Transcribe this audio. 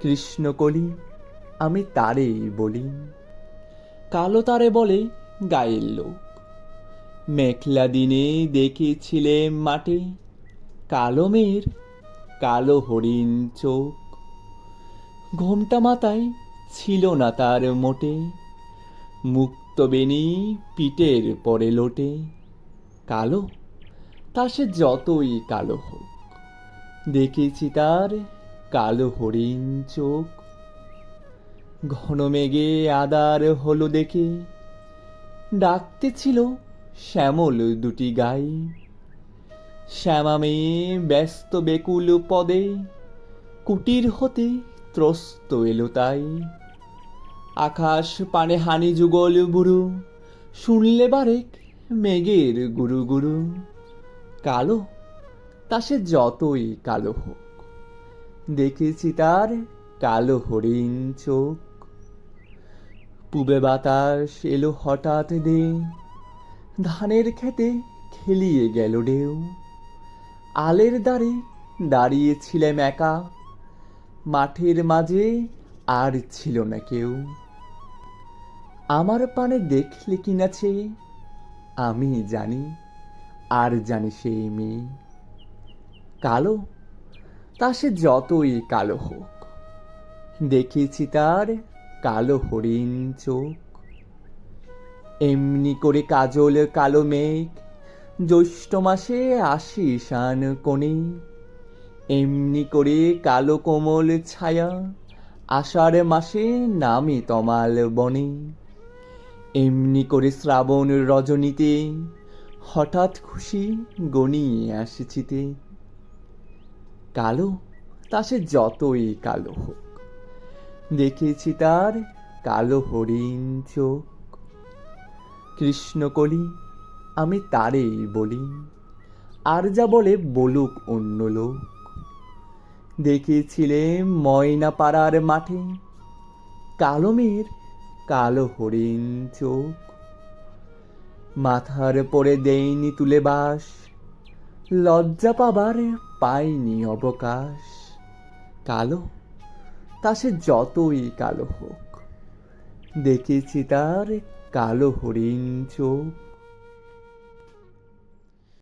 কৃষ্ণকলি, আমি তারেই বলি। কালো তারে বলে গায়ের লোক। মেঘলা দিনে দেখেছিলে মাঠে, কালো মেয়ের কালো হরিণ চোখ। ঘোমটা মাথায় ছিল না তার মোটে, মুক্ত বেনি পিঠের পরে লোটে। কালো, তা সে যতই কালো হোক, দেখেছি তার কালো হরিণ চোখ। ঘন মেঘে আদার হলো দেখে। ডাকতে ছিল শ্যামল দুটি গাই। শ্যামা মেয়ে ব্যস্ত বেকুল পদে, কুটির হতে ত্রস্ত এলো তাই। আকাশ পানে হানি যুগল বুড়ো, শুনলে বারেক মেঘের গুরু গুরু কালো, তা সে যতই কালো হোক। দেখেছি তার কালো হরিণ চোখ। পূবে বাতাস এলো হঠাৎ দে ধানের খেতে খেলিয়ে গেল ঢেউ। আলের দ্বারে দাঁড়িয়েছিলাম একা। মাঠের মাঝে আর ছিল না কেউ। আমার পানে দেখলে কিনাছে আমি জানি, আর জানি সেই মেয়ে। কালো তা সে যতই কালো হোক। দেখেছি তার কালো হরিণ চোখ। এমনি করে কাজল, কালো মেঘ, জ্যৈষ্ঠ মাসে আসি শান কোণে। এমনি করে কালো কোমল ছায়া আষাঢ় মাসে নামে তমাল বনে। এমনি করে শ্রাবণ রজনীতে হঠাৎ খুশি গনিয়ে আসিছিতে কালো, তা সে যতই কালো হোক। দেখেছি তার কালো হরিণ চোখ। কৃষ্ণকলি, আমি তারেই বলি, আর যা বলে বলুক অন্য লোক। দেখেছিলে ময়না পাড়ার মাঠে কালো মেয়ের কালো হরিণ চোখ। মাথার পরে দেয়নি তুলে বাস লজ্জা পাবার পাইনি অবকাশ। কালো, তা সে যতই কালো হোক। দেখেছি তার কালো হরিণ চোখ।